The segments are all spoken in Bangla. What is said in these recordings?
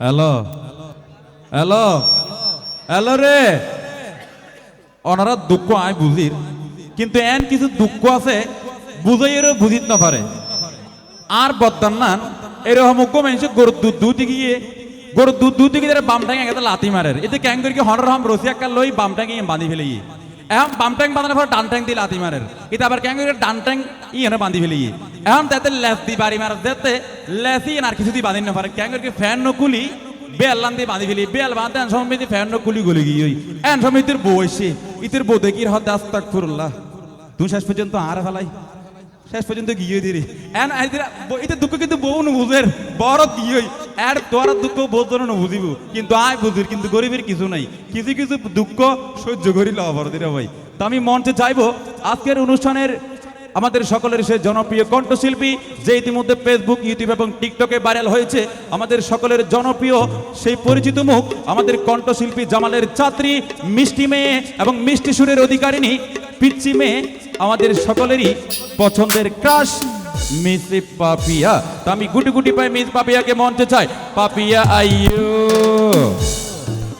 হ্যালো হ্যালো হ্যালো রে। ওনারা দুঃখ আয় বুঝির, কিন্তু এন কিছু দুঃখ আছে, বুঝাইয়েরও বুঝিত না পারে। আর বদান নান, এরকম মানুষ গরুর দুধ দুধ গিয়ে, গরুর দুধ দুধ গিয়ে তারা বাম ট্যাং একটা লাতি মারে এতে ক্যাং করে কি হনর হম রসি একটা লই বাম ট্যাং ইয়ে বাঁধি ফেলে ইয়ে এখন বাম ট্যাং বাঁধানোর পর ডান ট্যাং দিয়ে লাতি মারের। এটা আবার ক্যাং ডান ট্যাং ইয়ে বাঁধি ফেলি? এখন তাতে লেস দি বাড়ি মারে যেতে লেসি আর কিছু দিয়ে বাঁধি না পারে। ক্যাং কি ফ্যান নকুলি বেল লান দিয়ে বাঁধি ফেলি। বেল বাঁধতে এন সমিতি ফ্যান নকুলি গলি গিয়ে এন সমিতির বউ এসে, ইতির বউ দেখি হতে আস্তাক ফুরুল্লাহ তুমি শেষ পর্যন্ত আর ফেলাই। শেষ পর্যন্ত গিয়ে দিরি এন এটা দুঃখ কিন্তু বউ বুঝের বড় গিয়ে এর তোর দুঃখ নু বুঝিব কিন্তু আয় বুঝির, কিন্তু গরিবের কিছু নাই। কিছু কিছু দুঃখ সহ্য করি লওয়া বড় দিরা ভাই। তো আমি মঞ্চে চাইব আজকের অনুষ্ঠানের আমাদের সকলের সে জনপ্রিয় কণ্ঠশিল্পী, যে ইতিমধ্যে ফেসবুক ইউটিউব এবং টিকটকে ভাইরাল হয়েছে, আমাদের সকলের জনপ্রিয় সেই পরিচিত মুখ, আমাদের কণ্ঠশিল্পী জামালের ছাত্রী, মিষ্টি মেয়ে এবং মিষ্টি সুরের অধিকারিণী পিচ্ছি মেয়ে আমাদের সকলেরই পছন্দের ক্রাশ, মিস পাপিয়া। তো আমি গুটি গুটি পাই মিস পাপিয়াকে মঞ্চে চাই। পাপিয়া, আইয়ো।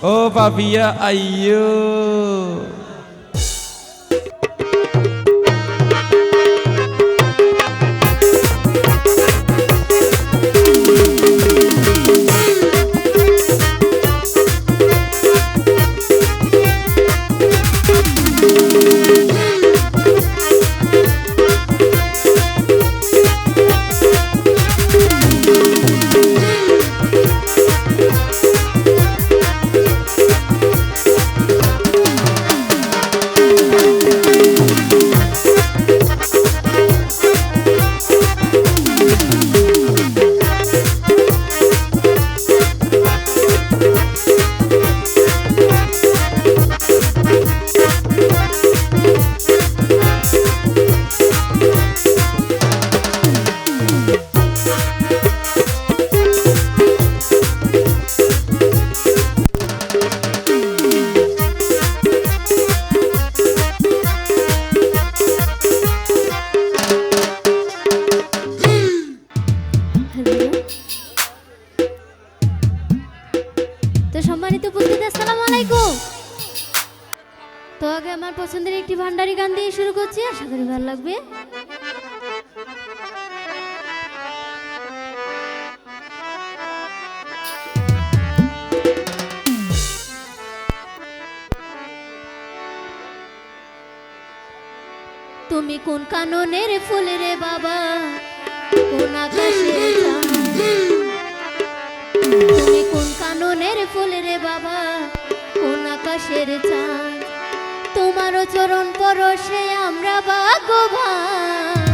ও পাপিয়া, আইয়ো। সম্মানিত উপস্থিতি আসসালামু আলাইকুম। তো আগে আমার পছন্দের একটি ভান্ডারি গান দিয়ে শুরু করছি আশা করি ভালো লাগবে। তুমি কোন কাননের ফুল রে বাবা? কোন আকাশের তুমি কাননের ফুল রে বাবা, কোন আকাশের চাঁদ? তোমার চরণ পরশে আমরা ভাগ্যবান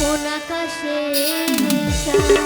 কোন আকাশের চাঁদ?